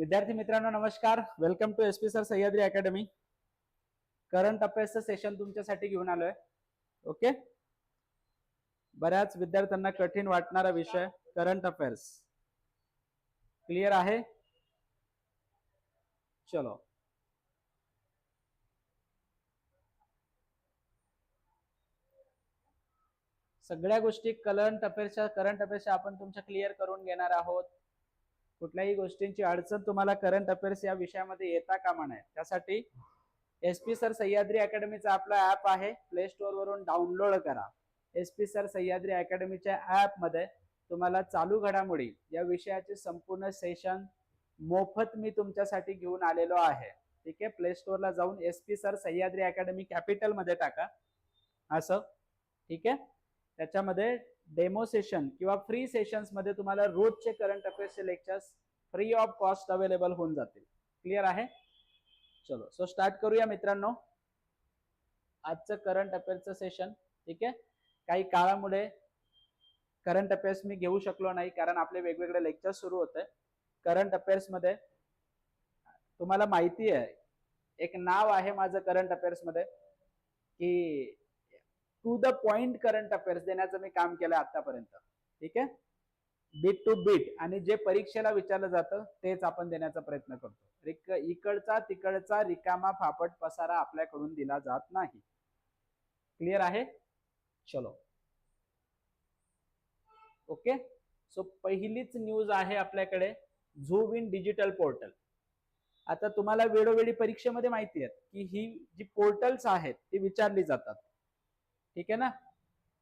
विद्यार्थी मित्रांनो नमस्कार. Welcome to S P sir Sahyadri academy current अफेअर्सचं session तुमच्यासाठी घेऊन आलोय. ओके बऱ्याच विद्यार्थ्यांना कठीण वाटणारा विषय करंट अफेअर्स क्लिअर आहे? चलो. सगळ्या गोष्टी करंट अफेअर्सच्या करंट अफेअर्सच्या आपण तुमच्या क्लिअर करून घेणार आहोत. कुठल्याही गोष्टींची अडचण तुम्हाला करंट अफेअर्स या विषयामध्ये येता कामा नये. त्यासाठी एस पी सर सह्याद्री अकॅडमीचा आपला ऍप आहे. प्ले स्टोअर वरून डाउनलोड करा. एस पी सर सह्याद्री अकॅडमीच्या ऍपमध्ये तुम्हाला चालू घडामोडी या विषयाचे संपूर्ण सेशन मोफत मी तुमच्यासाठी घेऊन आलेलो आहे. ठीक आहे? प्ले स्टोअरला जाऊन S P sir Sahyadri academy कॅपिटलमध्ये टाका. असं. ठीक आहे? त्याच्यामध्ये डेमो सेशन किंवा फ्री सेशन्समध्ये तुम्हाला रोजचे current अफेअर्सचे lectures free of cost available होऊन जातील. क्लिअर आहे? चलो सो स्टार्ट करूया मित्रांनो. आजचं करंट अफेअर्सचं सेशन ठीक आहे? काही काळामुळे करंट अफेअर्स मी घेऊ शकलो नाही कारण आपले वेगवेगळे लेक्चर सुरू होते करंट अफेअर्समध्ये तुम्हाला माहिती आहे एक नाव आहे माझं करंट अफेअर्समध्ये की to the point current affairs देण्याचं मी काम केलं आतापर्यंत. ठीक आहे? बीट टू बीट आणि जे परीक्षेला विचारलं जातं तेच आपण देण्याचा प्रयत्न करतो. रिक इकडचा तिकडचा रिकामा फापट पसारा आपल्याकडून दिला जात नाही. क्लिअर आहे? चलो. ओके सो पहिलीच न्यूज आहे आपल्याकडे. झूविन डिजिटल पोर्टल आता तुम्हाला वेळोवेळी परीक्षेमध्ये माहिती आहे की ही जी पोर्टल्स आहेत ती विचारली जातात. ठीक आहे ना?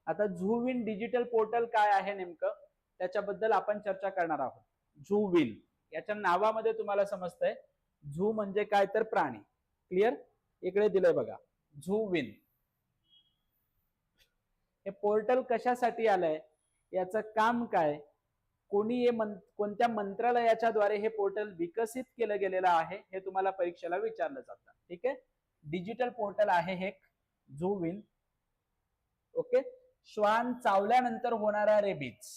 आता झूविन डिजिटल पोर्टल काय आहे नेमकं? त्याच्याबद्दल आपण चर्चा करणार आहोत. झूविन. याच्या नावामध्ये तुम्हाला समजतंय. झू म्हणजे काय तर प्राणी. क्लिअर इकडे दिलंय बघा. झूविन. हे पोर्टल कशासाठी आलंय? याचं काम काय? कोणी हे मन कोणत्या मंत्रालयाच्या द्वारे हे पोर्टल विकसित केलं गेलेलं आहे हे तुम्हाला परीक्षेला विचारलं जातं. ठीक आहे? डिजिटल पोर्टल आहे हे झूविन. ओके श्वान चावल्यानंतर होणारा रेबीज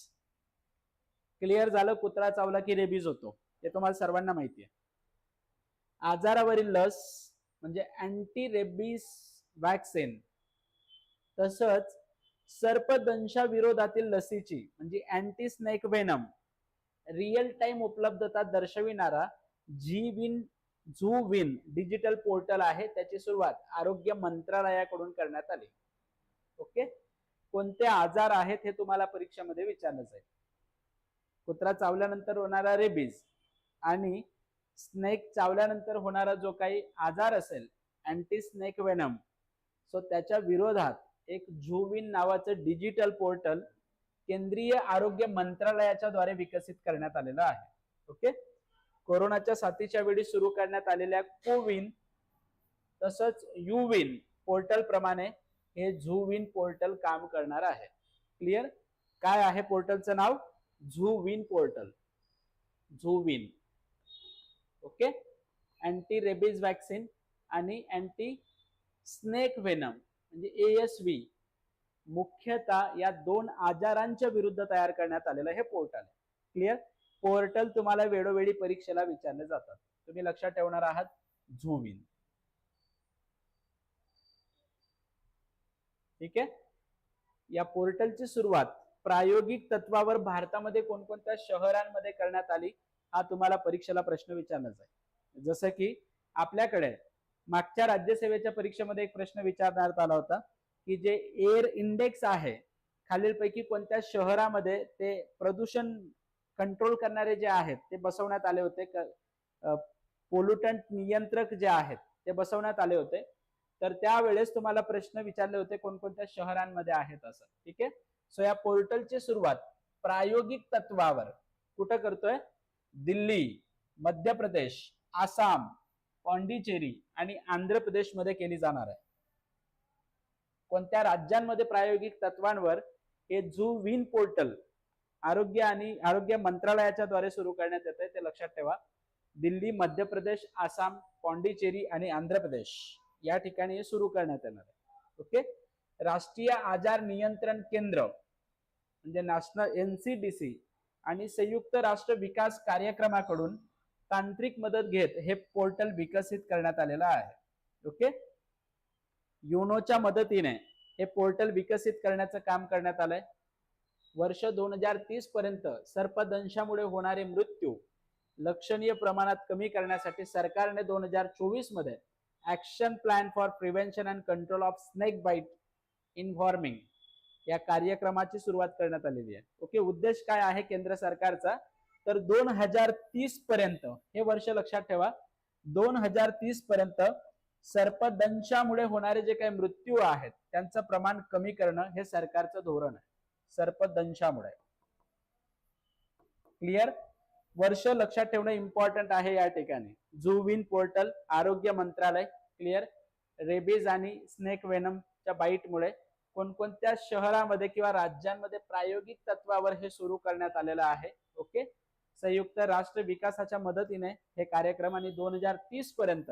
क्लिअर झालं? कुत्रा चावला की रेबीज होतो? हे तुम्हाला सर्वांना माहिती आहे. आजारावरील लस म्हणजे अँटी रेबीज वॅक्सिन तसंच सर्पदंशा विरोधातील लसीची म्हणजे anti snake venom real time उपलब्धता दर्शविणारा जी win zoo win digital portal आहे. त्याची सुरुवात आरोग्य मंत्रालयाकडून करण्यात आली. ओके? कोणते आजार आहेत हे तुम्हाला परीक्षेमध्ये विचारलं जाईल. कुत्रा चावल्यानंतर होणारा रेबीज आणि स्नेक चावल्यानंतर होणारा जो काही आजार असेल अँटी स्नेक वेनम सो त्याच्या विरोधात एक झुविन नावाचं डिजिटल पोर्टल केंद्रीय आरोग्य मंत्रालयाच्या द्वारे विकसित करण्यात आलेलं आहे. ओके? कोरोनाच्या साथीच्या वेळी सुरू करण्यात आलेल्या कोविन तसंच युविन पोर्टल प्रमाणे हे झू विन पोर्टल काम करणार आहे. क्लिअर काय आहे पोर्टलचं नाव? Zoo win portal. Zoo win okay anti rabies vaccine आणि अँटी स्नेक वेनम म्हणजे ए एस व्ही मुख्यतः या दोन आजारांच्या विरुद्ध तयार करण्यात आलेलं हे पोर्टल आहे. क्लिअर पोर्टल तुम्हाला वेळोवेळी परीक्षेला विचारले जातात. तुम्ही लक्षात ठेवणार आहात? झूविन. ठीक आहे? या पोर्टलची सुरुवात प्रायोगिक तत्वावर भारतामध्ये कोणकोणत्या शहरांमध्ये करण्यात आली हा तुम्हाला परीक्षेला प्रश्न विचारला जाईल जसं की आपल्याकडे मागच्या राज्यसेवेच्या परीक्षेमध्ये एक प्रश्न विचारण्यात आला होता की जे एअर इंडेक्स आहे खालीलपैकी कोणत्या शहरामध्ये ते प्रदूषण कंट्रोल करणारे जे आहेत ते बसवण्यात आले होते पोल्युटंट नियंत्रक जे आहेत ते बसवण्यात आले होते. तर त्यावेळेस तुम्हाला प्रश्न विचारले होते कोणकोणत्या शहरांमध्ये आहेत असं. ठीक आहे? सो या पोर्टलची सुरुवात प्रायोगिक तत्वावर कुठं करतोय? दिल्ली मध्य प्रदेश आसाम पॉंडिचेरी आणि आंध्र प्रदेशमध्ये केली जाणार आहे. कोणत्या राज्यांमध्ये प्रायोगिक तत्वांवर हे झू विन पोर्टल आरोग्य आणि आरोग्य मंत्रालयाच्या द्वारे सुरू करण्यात येत आहे ते लक्षात ठेवा. दिल्ली मध्य प्रदेश आसाम पॉंडिचेरी आणि आंध्र प्रदेश. या ठिकाणी हे सुरू करण्यात येणार आहे. ओके? राष्ट्रीय आजार नियंत्रण केंद्र म्हणजे नॅशनल एनसीडीसी आणि संयुक्त राष्ट्र विकास कार्यक्रमाकडून तांत्रिक मदत घेत हे पोर्टल विकसित करण्यात आलेलं आहे. ओके? युनोच्या मदतीने हे पोर्टल विकसित करण्याचं काम करण्यात आलंय. वर्ष दोन हजार तीस पर्यंत सर्पदंशामुळे होणारे मृत्यू लक्षणीय प्रमाणात कमी करण्यासाठी सरकारने दोन हजार चोवीसमध्ये action plan for prevention and control of snake bite in फॉर्मिंग या कार्यक्रमाची सुरुवात करण्यात आलेली आहे. ओके उद्देश काय आहे केंद्र सरकारचा? तर दोन हजार तीस पर्यंत हे वर्ष लक्षात ठेवा दोन हजार तीस पर्यंत सर्पदंशामुळे होणारे जे काही मृत्यू आहेत त्यांचं प्रमाण कमी करणं हे सरकारचं धोरण आहे. सर्पदंशामुळे. क्लिअर वर्ष लक्षात ठेवणं इम्पॉर्टंट आहे या ठिकाणी. जुविन पोर्टल आरोग्य मंत्रालय क्लिअर रेबीज आणि स्नेक वेनमच्या बाईटमुळे कोणकोणत्या शहरामध्ये किंवा राज्यांमध्ये प्रायोगिक तत्वावर हे सुरू करण्यात आलेलं आहे? ओके संयुक्त राष्ट्र विकासाच्या मदतीने हे कार्यक्रम आणि दोन हजार तीस पर्यंत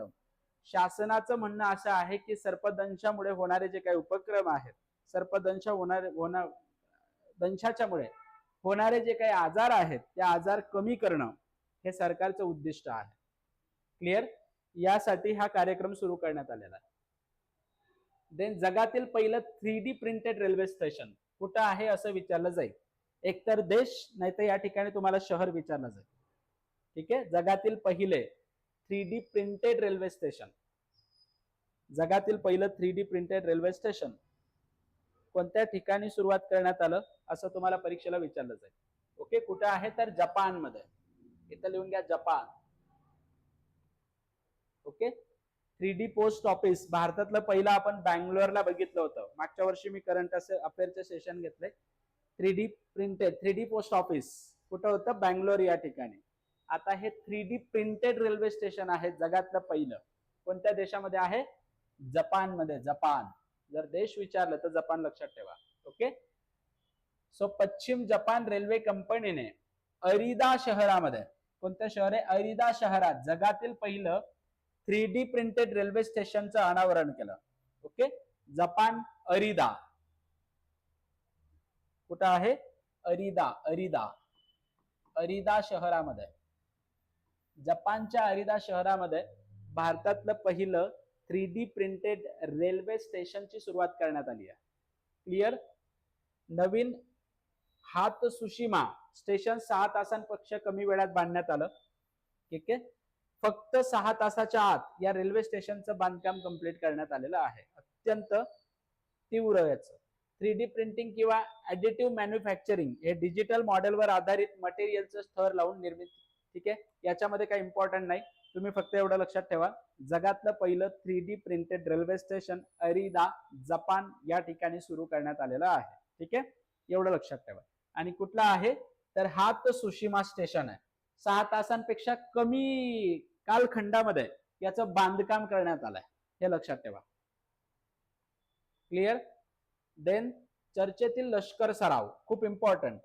शासनाचं म्हणणं असं आहे की सर्पदंशामुळे होणारे जे काही उपक्रम आहेत सर्पदंश होणारे होणार दंशाच्यामुळे होणारे जे काही आजार आहेत ते आजार कमी करणं हे सरकारचं उद्दिष्ट आहे. क्लिअर यासाठी हा कार्यक्रम सुरू करण्यात आलेला आहे. देन जगातील पहिलं three D printed railway station कुठं आहे असं विचारलं जाईल. एकतर देश नाही तर या ठिकाणी तुम्हाला शहर विचारलं जाईल. ठीक आहे? जगातील पहिले three D printed railway station जगातील पहिलं three D printed railway station कोणत्या ठिकाणी सुरुवात करण्यात आलं असं तुम्हाला परीक्षेला विचारलं जाईल. ओके कुठं आहे? तर जपानमध्ये. इथं लिहून घ्या Japan. Okay? Three D post office. भारतातलं पहिलं आपण बँगलोरला बघितलं होतं. मागच्या वर्षी मी करंट असे अफेअरचे सेशन घेतलंय three D printed three D post office. कुठं होतं? बँगलोर या ठिकाणी. आता हे three D printed railway station आहे जगातलं पहिलं. कोणत्या देशामध्ये आहे? जपानमध्ये जपान. जर देश विचारलं तर जपान लक्षात ठेवा. ओके सो पश्चिम जपान रेल्वे कंपनीने अरिदा शहरामध्ये कोणत्या शहर आहे? अरिदा शहरात जगातील पहिलं थ्री डी प्रिंटेड रेल्वे स्टेशनचं अनावरण केलं. Okay Japan Arida. कुठं आहे? अरिदा अरिदा. अरिदा शहरामध्ये. जपानच्या अरिदा शहरामध्ये भारतातलं पहिलं थ्री डी प्रिंटेड रेल्वे स्टेशनची सुरुवात करण्यात आली आहे. क्लिअर नवीन हात सुशिमा स्टेशन सहा तासांपेक्षा कमी वेळात बांधण्यात आलं. ठीक आहे? फक्त सहा तासाच्या आत या रेल्वे स्टेशनचं बांधकाम कंप्लीट करण्यात आलेलं आहे. अत्यंत तीव्र याचं. थ्री डी प्रिंटिंग किंवा ऍडिटिव्ह मॅन्युफॅक्चरिंग हे डिजिटल मॉडेलवर आधारित मटेरियलचं स्तर लावून निर्मित ठीक आहे? याच्यामध्ये काही इम्पॉर्टंट नाही. तुम्ही फक्त एवढं लक्षात ठेवा. जगातलं पहिलं three D printed railway station Arida Japan या ठिकाणी सुरू करण्यात आलेलं आहे. ठीक आहे? एवढं लक्षात ठेवा. आणि कुठला आहे? तर हा तर सुशिमा स्टेशन आहे. सहा तासांपेक्षा कमी कालखंडामध्ये याचं बांधकाम करण्यात आलंय. हे लक्षात ठेवा. क्लिअर देन चर्चेतील लष्कर सराव. खूप इम्पॉर्टंट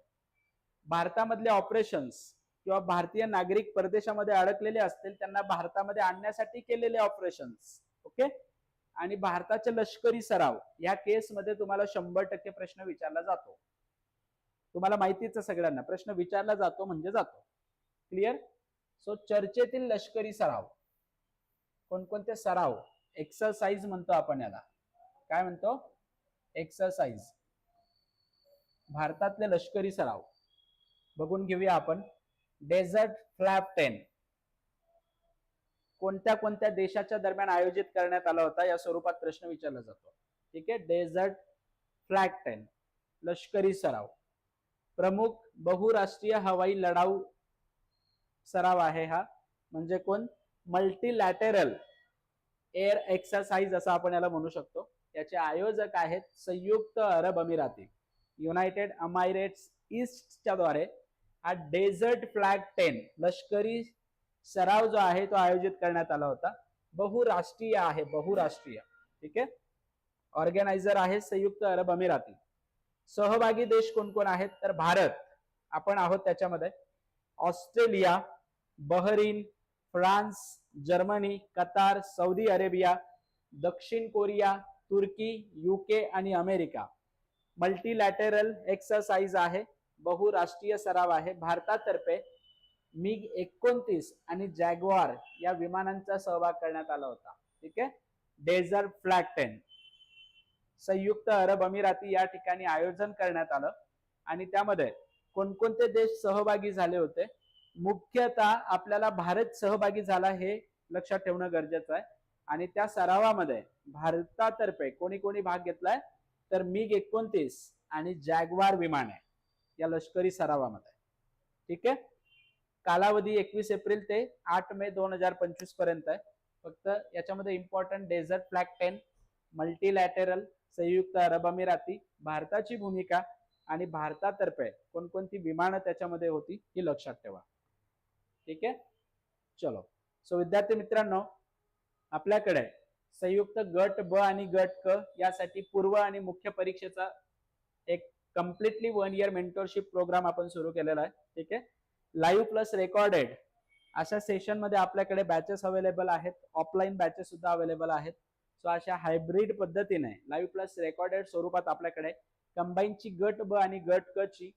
भारतामधले ऑपरेशन्स किंवा भारतीय नागरिक परदेशामध्ये अडकलेले असतील त्यांना भारतामध्ये आणण्यासाठी केलेले ऑपरेशन्स ओके आणि भारताचे लष्करी सराव या केसमध्ये तुम्हाला शंभर टक्के प्रश्न विचारला जातो. तुम्हाला माहितीच सगळ्यांना प्रश्न विचारला जातो म्हणजे जातो. क्लिअर सो चर्चेतील लष्करी सराव. कोणकोणते सराव? एक्सरसाइज म्हणतो आपण याला. काय म्हणतो? एक्सरसाइज भारतातले लष्करी सराव. बघून घेऊया आपण. डेझर्ट फ्लॅप टेन कोणत्या कोणत्या देशाच्या दरम्यान आयोजित करण्यात आला होता? या स्वरूपात प्रश्न विचारला जातो. ठीक आहे? डेझर्ट फ्लॅग टेन लष्करी सराव. प्रमुख बहुराष्ट्रीय हवाई लढाऊ सराव आहे हा. म्हणजे कोण? मल्टीलॅटेरल एअर एक्सरसाइज असं आपण याला म्हणू शकतो. याचे आयोजक आहेत संयुक्त अरब अमिराती. युनायटेड अमायरेट्स ईस्टच्या द्वारे हा डेझर्ट फ्लॅग टेन लष्करी सराव जो आहे तो आयोजित करण्यात आला होता. बहुराष्ट्रीय आहे बहुराष्ट्रीय. ठीक आहे? ऑर्गनायझर आहे संयुक्त अरब अमिराती. सहभागी देश कोण कोण आहेत? तर भारत. आपण आहोत त्याच्यामध्ये. Australia Bahrain France Germany Qatar Saudi Arabia दक्षिण कोरिया तुर्की युके आणि अमेरिका. मल्टीलॅटेरल एक्सरसाइज आहे. बहुराष्ट्रीय सराव आहे. भारतातर्फे मिग एकोणतीस आणि जॅग्वार या विमानांचा सहभाग करण्यात आला होता. ठीक आहे? Desert flag ten. संयुक्त अरब अमिराती या ठिकाणी आयोजन करण्यात आलं. आणि त्यामध्ये कोणकोणते देश सहभागी झाले होते? मुख्यतः आपल्याला भारत सहभागी झाला हे लक्षात ठेवणं गरजेचं आहे. आणि त्या सरावामध्ये भारतातर्फे कोणी कोणी भाग घेतलाय? तर मिग एकोणतीस आणि जॅग्वार विमान आहे. या लष्करी सरावामध्ये. ठीक आहे? कालावधी एकवीस एप्रिल ते आठ मे दोन हजार पंचवीसपर्यंत आहे. फक्त याच्यामध्ये important desert flag ten multilateral संयुक्त अरब अमिराती भारताची भूमिका आणि भारतातर्फे कोणकोणती विमानं त्याच्यामध्ये होती ही लक्षात ठेवा. ठीक आहे? चलो. सो विद्यार्थी मित्रांनो आपल्याकडे संयुक्त गट ब आणि गट क यासाठी पूर्व आणि मुख्य परीक्षेचा एक completely one year mentorship program आपण सुरू केलेला आहे. ठीक आहे? लाईव्ह प्लस रेकॉर्डेड अशा सेशनमध्ये आपल्याकडे बॅचेस अवेलेबल आहेत. ऑफलाईन बॅचेस सुद्धा अवेलेबल आहेत. सो अशा हायब्रिड पद्धतीने लाईव्ह प्लस रेकॉर्डेड स्वरूपात आपल्याकडे कंबाईनची गट ब आणि गट क ची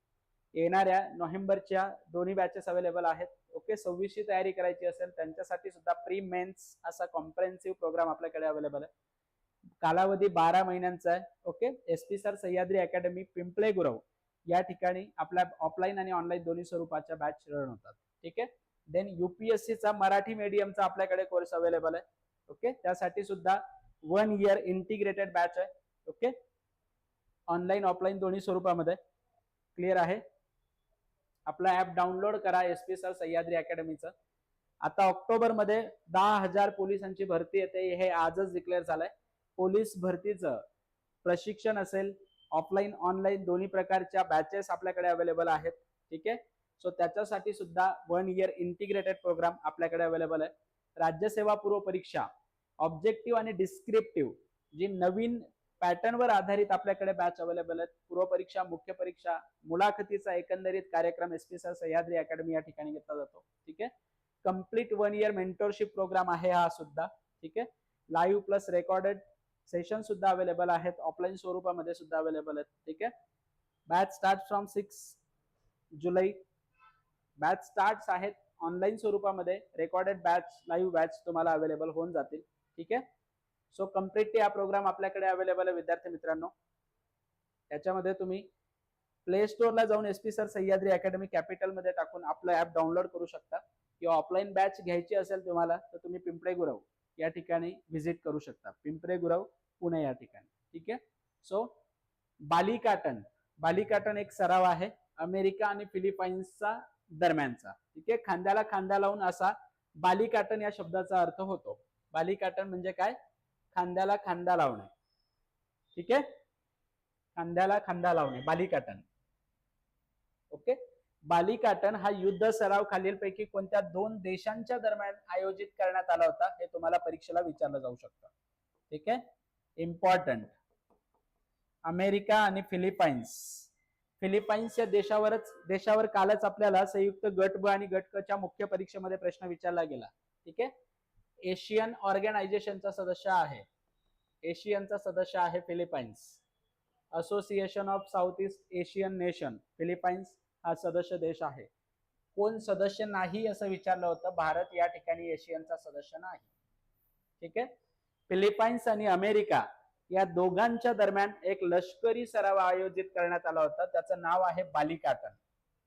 येणाऱ्या नोव्हेंबरच्या दोन्ही बॅचेस अवेलेबल आहेत. ओके सव्वीसची तयारी करायची असेल त्यांच्यासाठी सुद्धा प्री मेन्स असा कॉम्प्रेन्सिव्ह प्रोग्राम आपल्याकडे अवेलेबल आहे. कालावधी बारा महिन्यांचा आहे. Okay S P sir Sahyadri academy Pimple Gurav या ठिकाणी आपल्या ऑफलाईन आणि ऑनलाईन दोन्ही स्वरूपाच्या बॅच रन होतात. ठीक आहे देन युपीएससीचा मराठी मीडियमचा आपल्याकडे कोर्स अवेलेबल आहे. ओके त्यासाठी सुद्धा वन इयर इंटिग्रेटेड बॅच आहे. ओके ऑनलाईन ऑफलाईन दोन्ही स्वरूपामध्ये. क्लिअर आहे? आपला ऍप डाउनलोड करा एस पी सर सह्याद्री अकॅडमीचं आता ऑक्टोबरमध्ये दहा हजार पोलिसांची भरती येते. हे आजच डिक्लेअर झालंय. पोलीस भरतीचं प्रशिक्षण असेल ऑफलाईन ऑनलाईन दोन्ही प्रकारच्या बॅचेस आपल्याकडे अवेलेबल आहेत ठीक आहे? सो त्याच्यासाठी सुद्धा वन इयर इंटिग्रेटेड प्रोग्राम आपल्याकडे अवेलेबल आहे. राज्यसेवा पूर्व परीक्षा ऑब्जेक्टिव्ह आणि डिस्क्रिप्टिव्ह जी नवीन पॅटर्नवर आधारित आपल्याकडे बॅच अवेलेबल आहेत. पूर्व परीक्षा मुख्य परीक्षा मुलाखतीचा एकंदरीत कार्यक्रम S P sir Sahyadri academy या ठिकाणी घेतला जातो ठीक आहे? Complete one year mentorship program आहे हा सुद्धा ठीक आहे? लाईव्ह प्लस रेकॉर्डेड सेशन सुद्धा अवेलेबल आहेत. ऑफलाईन स्वरूपामध्ये सुद्धा अवेलेबल आहेत. ठीक आहे? Batch start from six July. Batch start आहेत ऑनलाईन स्वरूपामध्ये. रेकॉर्डेड बॅच लाईव्ह बॅच तुम्हाला अवेलेबल होऊन जातील. ठीक आहे? सो कम्प्लिटली हा प्रोग्राम आपल्याकडे अवेलेबल आहे विद्यार्थी मित्रांनो. याच्यामध्ये तुम्ही प्ले स्टोअरला जाऊन S P sir Sahyadri academy कॅपिटलमध्ये टाकून आपलं ॲप डाउनलोड करू शकता. किंवा ऑफलाईन बॅच घ्यायची असेल तुम्हाला तर तुम्ही पिंपळे गुरव या ठिकाणी व्हिजिट करू शकता. पिंपरे गुरव पुणे या ठिकाणी. ठीक आहे? सो बालिकाटन. बालिकाटन एक सराव आहे अमेरिका आणि फिलिपाईन्सचा दरम्यानचा. ठीक आहे? खांद्याला खांदा लावून असा बालिकाटन या शब्दाचा अर्थ होतो. बालिकाटन म्हणजे काय? खांद्याला खांदा लावणे. ठीक आहे? खांद्याला खांदा लावणे. बालिकाटन. ओके? बालिकाटन हा युद्ध सराव खालीलपैकी कोणत्या दोन देशांच्या दरम्यान आयोजित करण्यात आला होता हे तुम्हाला परीक्षेला विचारलं जाऊ शकतं. ठीक आहे? इम्पॉर्टंट अमेरिका आणि फिलिपाईन्स. फिलिपाईन्स या देशावरच देशावर कालच आपल्याला संयुक्त गट ब आणि गट मुख्य परीक्षेमध्ये प्रश्न विचारला गेला. ठीक आहे? एशियन ऑर्गनायझेशनचा सदस्य आहे. एशियनचा सदस्य आहे Philippines. Association of south east Asian nation Philippines. हा सदस्य देश आहे. कोण सदस्य नाही असं विचारलं होतं भारत या ठिकाणी एशियनचा सदस्य नाही. ठीक आहे? फिलिपाईन्स आणि अमेरिका या दोघांच्या दरम्यान एक लष्करी सराव आयोजित करण्यात आला होता. त्याचं नाव आहे बालिकाटन.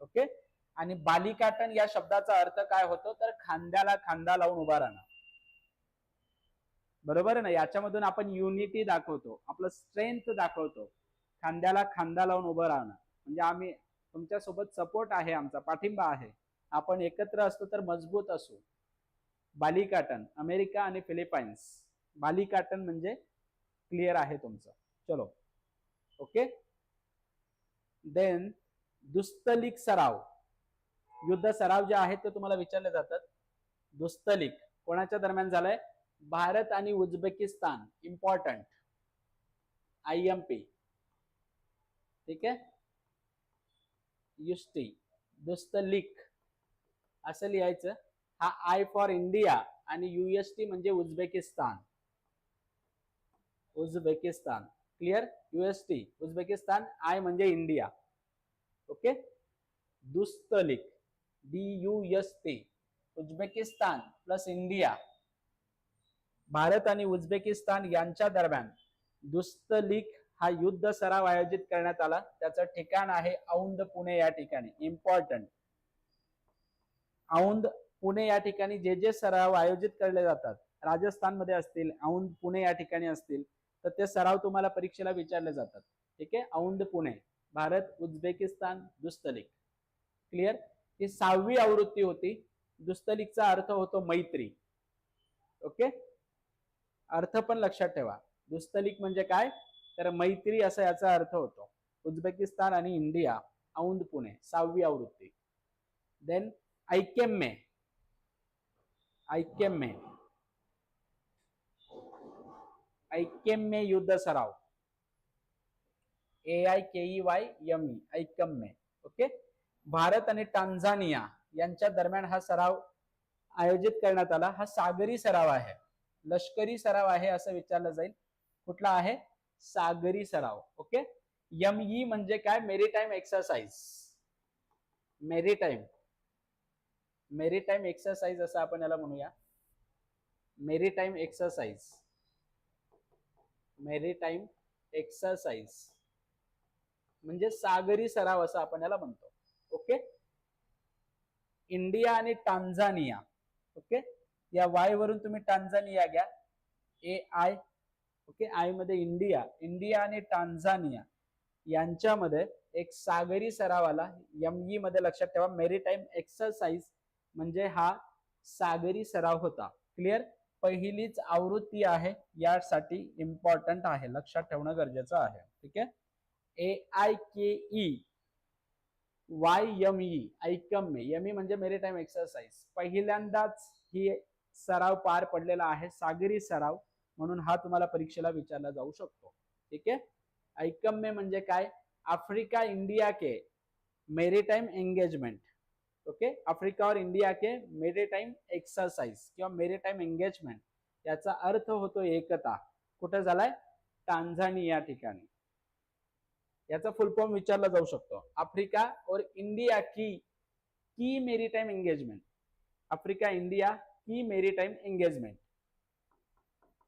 ओके? आणि बालिकाटन या शब्दाचा अर्थ काय होतो? तर खांद्याला खांदा लावून उभा राहणं. बरोबर आहे ना? याच्यामधून आपण युनिटी दाखवतो. आपलं स्ट्रेंथ दाखवतो. खांद्याला खांदा लावून उभं राहणं. म्हणजे आम्ही तुमच्यासोबत सपोर्ट आहे आमचा पाठिंबा आहे. आपण एकत्र असतो तर मजबूत असू. बालिकाटन अमेरिका आणि फिलिपाईन्स. बालिकाटन म्हणजे क्लिअर आहे तुमचं. चलो. ओके देन दुस्तलिक सराव. युद्ध सराव जे आहेत ते तुम्हाला विचारले जातात. दुस्तलिक कोणाच्या दरम्यान झालंय? भारत आणि Uzbekistan important I M P ठीक आहे? युष्टी दुस्तलिक असं लिहायचं. हा आय फॉर इंडिया आणि युएसटी म्हणजे Uzbekistan. Uzbekistan. Clear UST Uzbekistan I म्हणजे India okay Dustlik D U S T Uzbekistan plus India Bharat आणि उझबेकिस्तान यांच्या दरम्यान दुस्तलिक हा युद्ध सराव आयोजित करण्यात आला. त्याचं ठिकाण आहे औंध पुणे या ठिकाणी. इम्पॉर्टंट औंध पुणे या ठिकाणी जे जे सराव आयोजित केले जातात राजस्थानमध्ये असतील औंध पुणे या ठिकाणी असतील तर ते सराव तुम्हाला परीक्षेला विचारले जातात. ठीक आहे? Aundh Pune. Bharat Uzbekistan Dustlik. Clear ही सहावी आवृत्ती होती. दुस्तलिकचा अर्थ होतो मैत्री. ओके अर्थ पण लक्षात ठेवा. दुस्तलिक म्हणजे काय? तर मैत्री असा याचा अर्थ होतो. उझबेकिस्तान आणि इंडिया औंध पुणे सहावी आवृत्ती. देन ऐक्यम्य. ऐक्यम्य. ऐक्यम्य युद्ध सराव. A I K E Y M E Aikeyme. Okay Bharat आणि टांझानिया यांच्या दरम्यान हा सराव आयोजित करण्यात आला. हा सागरी सराव आहे. लष्करी सराव आहे असं विचारलं जाईल. कुठला आहे? सागरी सराव ओके? एम ई म्हणजे काय? Maritime exercise maritime maritime exercise असं आपण याला म्हणूया. मेरीटाईम एक्सरसाइज मेरीटाईम एक्सरसाइज म्हणजे सागरी सराव असं आपण याला म्हणतो ओके? इंडिया आणि टांझानिया ओके? या वाय वरून तुम्ही टांझानिया घ्या. A I okay? आयमध्ये इंडिया इंडिया आणि टांझानिया यांच्यामध्ये एक सागरी सराव आला एम ई मध्ये लक्षात ठेवा मेरीटाईम एक्सरसाइज म्हणजे हा सागरी सराव होता. क्लिअर पहिलीच आवृत्ती आहे यासाठी इम्पॉर्टंट आहे लक्षात ठेवणं गरजेचं आहे. ठीक आहे? A I K E Y M E AIKEYME M E म्हणजे मेरीटाईम एक्सरसाइज पहिल्यांदाच ही सराव पार पडलेला आहे सागरी सराव. म्हणून हा तुम्हाला परीक्षेला विचारला जाऊ शकतो. ठीक आहे? ऐकम्य म्हणजे काय? आफ्रिका इंडिया के मेरीटाईम एंगेजमेंट. ओके? आफ्रिका और इंडिया के मेरीटाईम एक्सरसाइज किंवा मेरीटाईम एंगेजमेंट याचा अर्थ होतो एकता. कुठे झालाय? टांझानिया ठिकाणी. याचा फुल फॉर्म विचारला जाऊ शकतो. आफ्रिका और इंडिया की की maritime engagement? Africa India key maritime engagement.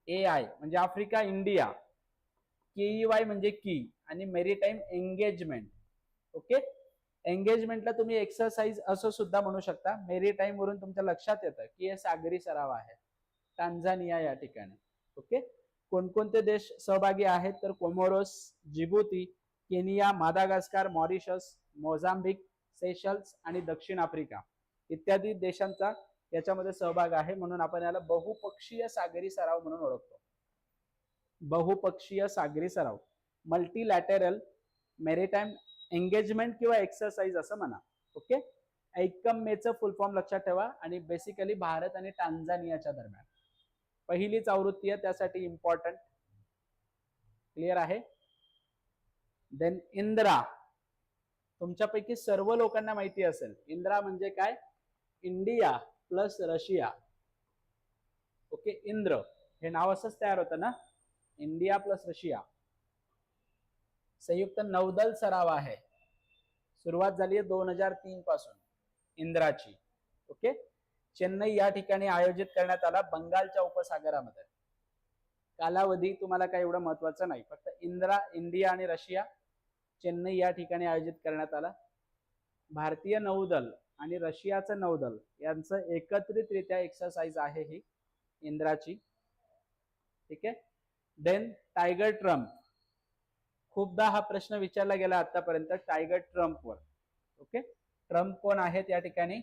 A I म्हणजे आफ्रिका इंडिया. के वाय म्हणजे की आणि मेरीटाईम एंगेजमेंट ओके एंगेजमेंटला तुम्ही एक्सरसाइज असं सुद्धा म्हणू शकता. मेरीटाईम वरून तुमच्या लक्षात येतं की हे सागरी सराव आहे. टांझानिया या ठिकाणी. ओके कोणकोणते देश सहभागी आहेत? तर Comoros Djibouti Kenya Madagascar Mauritius Mozambique Seychelles आणि दक्षिण आफ्रिका. इत्यादी देशांचा याच्यामध्ये सहभाग आहे म्हणून आपण याला बहुपक्षीय सागरी सराव म्हणून ओळखतो. बहुपक्षीय सागरी सराव. मल्टीलॅटेरल मेरीटाईम एंगेजमेंट किंवा एक्सरसाइज असं म्हणा. ओके ऐकमेचं फुल फॉर्म लक्षात ठेवा आणि बेसिकली भारत आणि टांझानियाच्या दरम्यान. पहिलीच आवृत्ती आहे त्यासाठी इम्पॉर्टंट क्लिअर आहे? देन इंद्रा. तुमच्यापैकी सर्व लोकांना माहिती असेल. इंद्रा म्हणजे काय? India. Plus Russia. Okay Indra. हे नाव असंच तयार होतं ना? India plus Russia. संयुक्त नौदल सराव आहे. सुरुवात झाली आहे दोन हजार तीन पासून इंद्राची. ओके? चेन्नई या ठिकाणी आयोजित करण्यात आला बंगालच्या उपसागरामध्ये. कालावधी तुम्हाला काही एवढं महत्वाचं नाही फक्त इंद्रा इंडिया आणि रशिया चेन्नई या ठिकाणी आयोजित करण्यात आला. भारतीय नौदल आणि रशियाचं नौदल यांचं एकत्रितरित्या एक्सरसाइज आहे ही इंद्राची. ठीक आहे? देन टायगर ट्रम्प खूपदा हा प्रश्न विचारला गेला आतापर्यंत टायगर ट्रम्पवर ओके ट्रम्प कोण आहेत या ठिकाणी?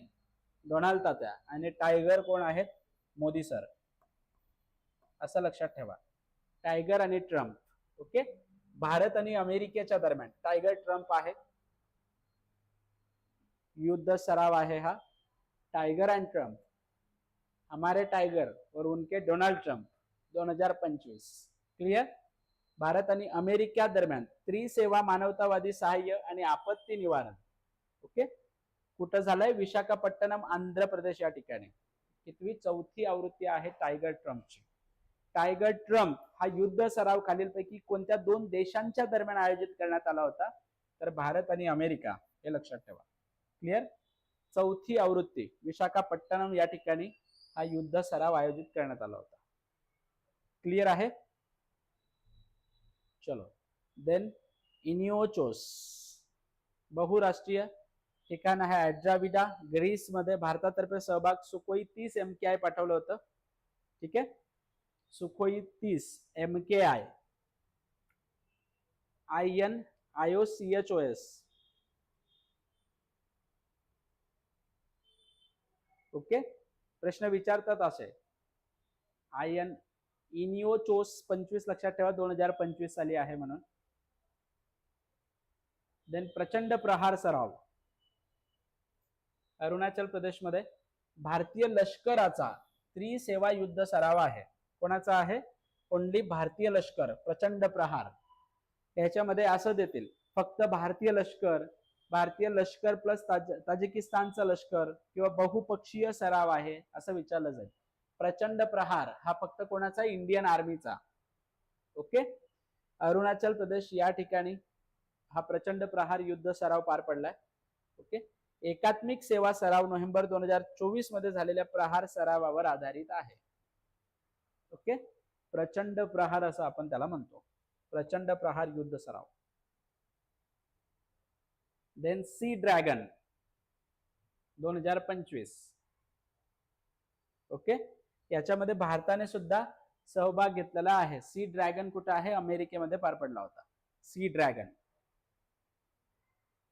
डोनाल्ड तात्या आणि टायगर कोण आहेत? मोदी सर असं लक्षात ठेवा. टायगर आणि ट्रम्प ओके भारत आणि अमेरिकेच्या दरम्यान टायगर ट्रम्प आहे. युद्ध सराव आहे हा. टायगर अँड ट्रम्प हमारे टायगर और उनके डोनाल्ड ट्रम्प दोन हजार पंचवीस. क्लिअर भारत आणि अमेरिका दरम्यान त्रिसेवा मानवतावादी सहाय्य आणि आपत्ती निवारण. ओके कुठं झालंय? विशाखापट्टणम आंध्र प्रदेश या ठिकाणी. कितवी चौथी आवृत्ती आहे टायगर ट्रम्पची टायगर ट्रम्प हा युद्ध सराव खालीलपैकी कोणत्या दोन देशांच्या दरम्यान आयोजित करण्यात आला होता? तर भारत आणि अमेरिका हे लक्षात ठेवा. क्लिअर चौथी आवृत्ती विशाखापट्टणम या ठिकाणी हा युद्ध सराव आयोजित करण्यात आला होता. क्लिअर आहे? चलो. देन इनिओचोस बहुराष्ट्रीय ठिकाण आहे. अड्राविडा ग्रीसमध्ये भारतातर्फे सहभाग सुखोई तीस एम के आय पाठवलं होतं. ठीक आहे? सुखोई तीस M K I I N I O C H O S okay? प्रश्न विचारतात असे. आय एन इनिओचोस पंचवीस लक्षात ठेवा दोन हजार पंचवीस साली आहे म्हणून. देन प्रचंड प्रहार सराव. अरुणाचल प्रदेशमध्ये भारतीय लष्कराचा त्रिसेवा युद्ध सराव आहे. कोणाचा आहे? ओनली भारतीय लष्कर प्रचंड प्रहार. याच्यामध्ये असं देतील फक्त भारतीय लष्कर भारतीय लष्कर प्लस ताज ताजिकिस्तानचं लष्कर किंवा बहुपक्षीय सराव आहे असं विचारलं जाईल. प्रचंड प्रहार हा फक्त कोणाचा? इंडियन आर्मीचा ओके अरुणाचल प्रदेश या ठिकाणी हा प्रचंड प्रहार युद्ध सराव पार पडलाय. ओके एकात्मिक सेवा सराव नोव्हेंबर दोन हजार चोवीसमध्ये झालेल्या प्रहार सरावावर आधारित आहे. ओके प्रचंड प्रहार असं आपण त्याला म्हणतो. प्रचंड प्रहार युद्ध सराव. देन सी ड्रॅगन दोन हजार पंचवीस. ओके याच्यामध्ये भारताने सुद्धा सहभाग घेतलेला आहे. सी ड्रॅगन कुठं आहे? अमेरिकेमध्ये पार पडला होता. Sea dragon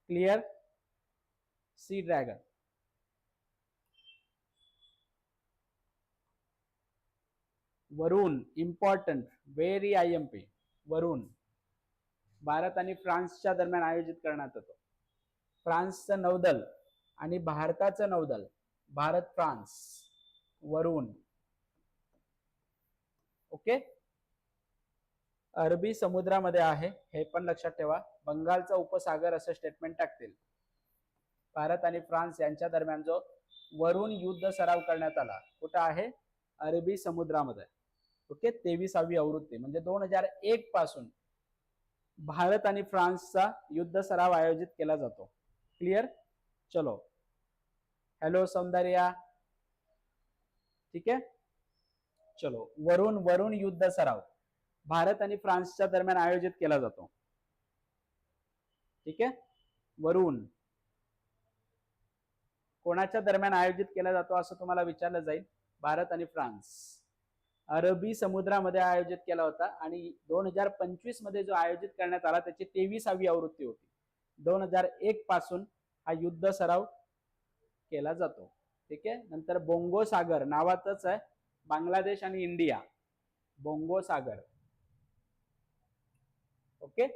clear sea dragon Varun important very I M P Varun. Bharat आणि फ्रान्सच्या दरम्यान आयोजित करण्यात येतो. फ्रान्सचं नौदल आणि भारताचं नौदल. भारत फ्रान्स. वरुण ओके? अरबी समुद्रामध्ये आहे. हे पण लक्षात ठेवा. बंगालचा उपसागर असं स्टेटमेंट टाकतील. भारत आणि फ्रान्स यांच्या दरम्यान जो वरुण युद्ध सराव करण्यात आला कुठं आहे? अरबी समुद्रामध्ये. ओके? तेविसावी आवृत्ती म्हणजे दोन हजार एक पासून भारत आणि फ्रान्सचा युद्ध सराव आयोजित केला जातो. क्लियर चलो. हॅलो सौंदर्या. ठीक आहे? चलो. वरुण वरुण युद्ध सराव. भारत आणि फ्रान्सच्या दरम्यान आयोजित केला जातो. ठीक आहे? वरुण. कोणाच्या दरम्यान आयोजित केला जातो असं तुम्हाला विचारलं जाईल? भारत आणि फ्रान्स. अरबी समुद्रामध्ये आयोजित केला होता आणि दोन हजार पंचवीसमध्ये जो आयोजित करण्यात आला त्याची तेविसावी आवृत्ती होती. दोन हजार एक पासून हा युद्ध सराव केला जातो. ठीक आहे? नंतर बोंगो सागर नावातच आहे. बांगलादेश आणि इंडिया. बोंगो सागर. ओके?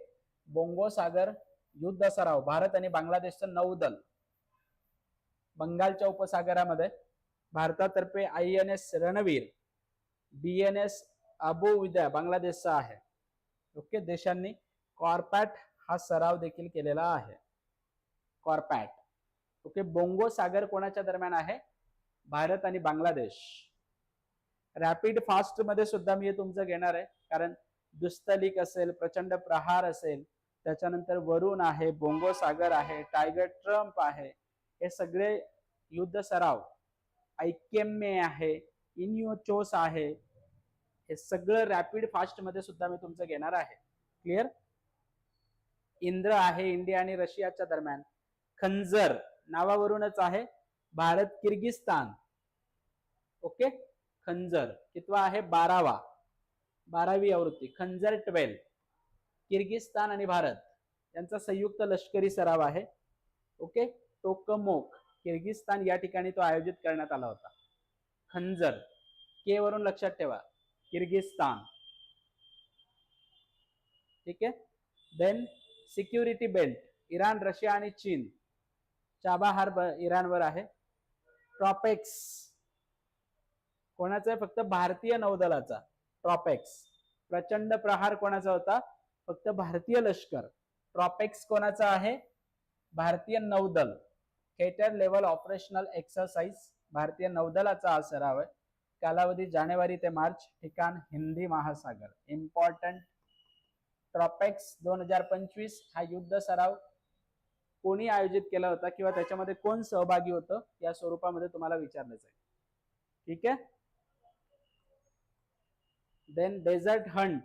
बोंगो सागर युद्ध सराव. भारत आणि बांगलादेशचं नौदल बंगालच्या उपसागरामध्ये भारतातर्फे I N S Ranvir B N S Abu विद्या बांगलादेशचा आहे. ओके? देशांनी कॉर्पॅट हा सराव देखील केलेला आहे. कॉर्पॅट. ओके बोंगो सागर कोणाच्या दरम्यान आहे? भारत आणि बांगलादेश. रॅपिड फास्टमध्ये सुद्धा मी तुमचं घेणार आहे. कारण दुस्तलिक असेल प्रचंड प्रहार असेल त्याच्यानंतर वरुण आहे बोंगो सागर आहे टायगर ट्रम्प आहे हे सगळे युद्ध सराव. ऐक्यम्य आहे इन्युचोस आहे हे सगळं रॅपिड फास्टमध्ये सुद्धा मी तुमचं घेणार आहे. क्लिअर? इंद्र आहे इंडिया आणि रशियाच्या दरम्यान. खंजर नावावरूनच आहे. भारत किर्गिस्तान. ओके? खंजर. कितवा आहे? बारावा. बारावी आवृत्ती. खंजर ट्वेल्व. किर्गिस्तान आणि भारत. यांचा संयुक्त लष्करी सराव आहे. ओके? टोकमोक. किर्गिस्तान या ठिकाणी तो आयोजित करण्यात आला होता. खंजर. के वरून लक्षात ठेवा. किर्गिस्तान. ठीक आहे? Then security belt Iran Russia आणि चीन. चाबाहार इराणवर आहे. ट्रॉपेक्स कोणाचा आहे? फक्त भारतीय नौदलाचा. ट्रॉपेक्स प्रचंड प्रहार कोणाचा होता? फक्त भारतीय लष्कर. ट्रॉपेक्स कोणाचा आहे? भारतीय नौदल. थेटर लेवल ऑपरेशनल एक्सरसाइज भारतीय नौदलाचा हा सराव आहे. कालावधी जानेवारी ते मार्च. ठिकाण हिंदी महासागर. इम्पॉर्टंट ट्रॉपेक्स दोन हजार पंचवीस हा युद्ध सराव कोणी आयोजित केला होता किंवा त्याच्यामध्ये कोण सहभागी होतं या स्वरूपामध्ये तुम्हाला विचारलं जाईल ठीक आहे? देन डेझर्ट हंट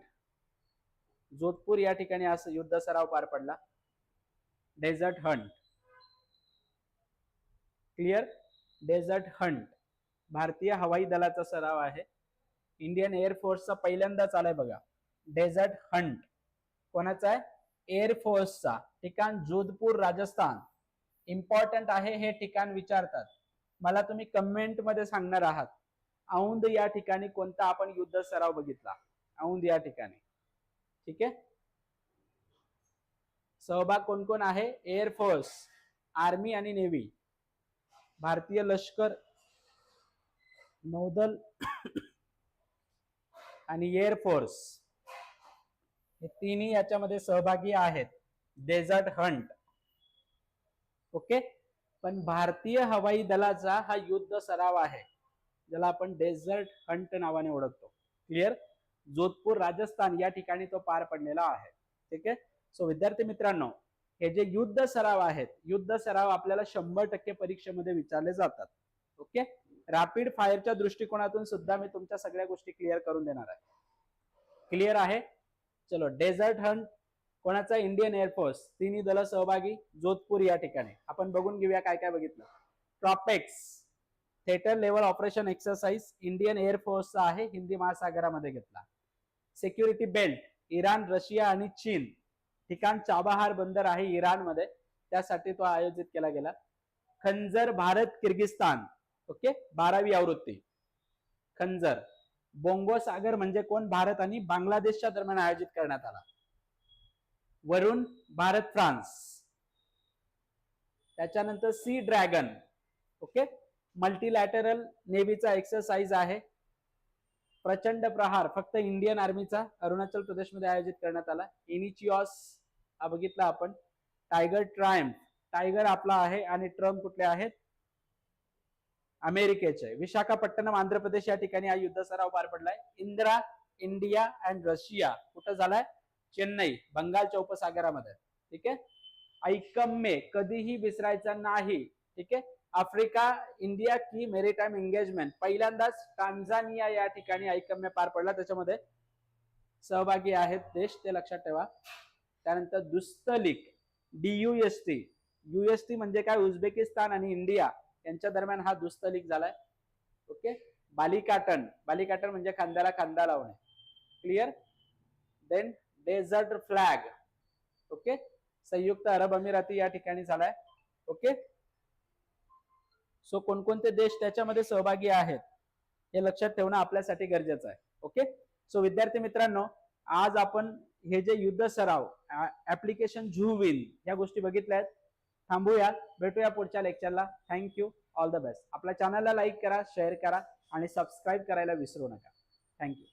जोधपूर या ठिकाणी असं युद्ध सराव पार पडला. Desert hunt clear desert hunt भारतीय हवाई दलाचा सराव आहे. इंडियन एअरफोर्सचा पहिल्यांदाच आलाय बघा. डेझर्ट हंट कोणाचा आहे? एअरफोर्सचा ठिकाण जोधपूर राजस्थान. इम्पॉर्टंट आहे हे ठिकाण विचारतात. मला तुम्ही कमेंटमध्ये सांगणार आहात. औंध या ठिकाणी कोणता आपण युद्ध सराव बघितला? औंध या ठिकाणी. ठीक आहे? सहभाग कोण कोण आहे? एअरफोर्स आर्मी आणि नेव्ही भारतीय लष्कर नौदल आणि एअरफोर्स हे तिन्ही याच्यामध्ये सहभागी आहेत. Desert hunt. ओके? पण भारतीय हवाई दलाचा हा युद्ध सराव आहे ज्याला आपण डेझर्ट हंट नावाने ओळखतो. क्लिअर जोधपूर राजस्थान या ठिकाणी तो पार पडलेला आहे. ठीक आहे? सो विद्यार्थी मित्रांनो हे जे युद्ध सराव आहेत युद्ध सराव आपल्याला शंभर टक्के परीक्षेमध्ये विचारले जातात. ओके? रॅपिड फायरच्या दृष्टिकोनातून सुद्धा मी तुमच्या सगळ्या गोष्टी क्लिअर करून देणार आहे. क्लिअर आहे? चलो डेझर्ट हंट कोणाचा इंडियन एअरफोर्स तिन्ही दल सहभागी जोधपूर या ठिकाणी. आपण बघून घेऊया काय काय बघितलं. TROPEX theatre level operation exercise Indian एअरफोर्सचा आहे हिंदी महासागरामध्ये घेतला. सिक्युरिटी बेल्ट इराण रशिया आणि चीन. ठिकाण चाबाहार बंदर आहे इराणमध्ये त्यासाठी तो आयोजित केला गेला. खंजर भारत किर्गिस्तान. ओके? बारावी आवृत्ती. खंजर. बोंगो सागर म्हणजे कोण? भारत आणि बांगलादेशच्या दरम्यान आयोजित करण्यात आला. वरुण भारत फ्रान्स. त्याच्यानंतर सी ड्रॅगन. ओके? मल्टीलॅटरल नेव्हीचा एक्सरसाइज आहे. प्रचंड प्रहार फक्त इंडियन आर्मीचा अरुणाचल प्रदेशमध्ये आयोजित करण्यात आला. इनिचिओस हा बघितला आपण. टायगर ट्रायम्प टायगर आपला आहे आणि ट्रम्प कुठले आहेत? अमेरिकेचे. विशाखापट्टणम आंध्र प्रदेश या ठिकाणी हा युद्ध सराव पार पडलाय. इंदिरा इंडिया अँड रशिया कुठं झालाय? चेन्नई बंगालच्या उपसागरामध्ये ठीक आहे? ऐकम्य कधीही विसरायचा नाही. ठीक आहे? आफ्रिका इंडिया की मेरीटाईम एंगेजमेंट. पहिल्यांदाच टांझानिया या ठिकाणी ऐकम्य पार पडला. त्याच्यामध्ये सहभागी आहेत देश ते लक्षात ठेवा. त्यानंतर दुस्तलिक डीयुएसटी. युएसटी म्हणजे काय? उझबेकिस्तान आणि इंडिया. यांच्या दरम्यान हा दुस्तलिक झालाय. ओके? बालिकाटन बालिकाटन म्हणजे खांद्याला खांदा लावणे. Clear then desert flag okay? संयुक्त अरब अमिराती या ठिकाणी झालाय. ओके? सो कोणकोणते देश त्याच्यामध्ये सहभागी आहेत? हे लक्षात ठेवणं आपल्यासाठी गरजेचं आहे. ओके? सो विद्यार्थी मित्रांनो आज आपण हे जे युद्ध सराव ऍप्लिकेशन झू विन या गोष्टी बघितल्या आहेत. थांबूया. भेटूया पुढच्या लेक्चरला thank you all the best आपल्या चॅनलला लाईक करा शेअर करा आणि सबस्क्राईब करायला विसरू नका. थँक्यू